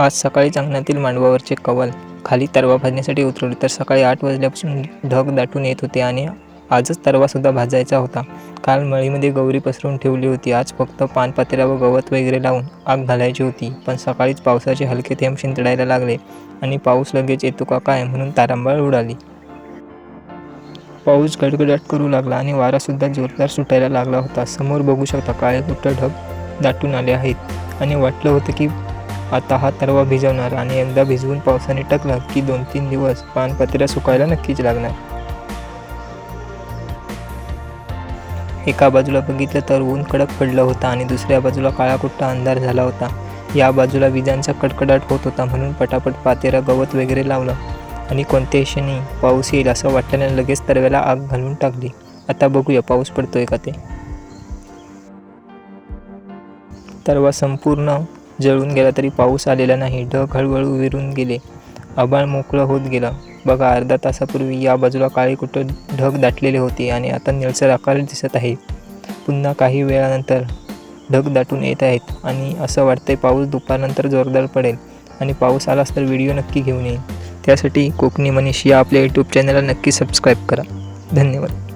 आज सकाळी अंगणातील मांडवावरचे कवल खाली तरवा भाजण्यासाठी उतरवले. तर सकाळी आठ वाजल्यापासून ढग दाटून येत होते आणि आजच तरवासुद्धा भाजायचा होता. काल मळीमध्ये गौरी पसरवून ठेवली होती. आज फक्त पानपातेला व गवत वगैरे लावून आग घालायची होती. पण सकाळीच पावसाचे हलके थेंब शिंतडायला लागले आणि पाऊस लगेच येतो का काय म्हणून तारांबळ उडाली. पाऊस गडगडाट करू लागला आणि वारासुद्धा जोरदार सुटायला लागला होता. समोर बघू शकता काळे कुठं ढग दाटून आले आहेत. आणि वाटलं होतं की आता हा तरवा भिजवणार आणि एकदा भिजवून पावसाने टाकला की दोन तीन दिवस पानपत्र्या सुकायला नक्कीच लागणार. एका बाजूला बघितलं तर ऊन कडक पडलं होतं आणि दुसऱ्या बाजूला काळाकुट्टा अंधार झाला होता. या बाजूला विजांचा कडकडाट होत होता म्हणून पटापट पातेरा गवत वगैरे लावलं. आणि कोणत्याही क्षणी पाऊस येईल असं वाटल्याने लगेच तरव्याला आग घालून टाकली. आता बघूया पाऊस पडतोय का ते. तरवा संपूर्ण जळून गेला तरी पाऊस आलेला नाही. ढग हळूहळू विरून गेले. आभाळ मोकळं होत गेलं. बघा अर्धा तासापूर्वी या बाजूला काळे कुठं ढग दाटलेले होते आणि आता निळसर आकार दिसत आहे. पुन्हा काही वेळानंतर ढग दाटून येत आहेत आणि असं वाटतंय पाऊस दुपारनंतर जोरदार पडेल आणि पाऊस आलाच तर व्हिडिओ नक्की घेऊन येईन त्यासाठी कोकणी मनीष या आपल्या यूट्यूब चॅनलला नक्की सबस्क्राईब करा. धन्यवाद.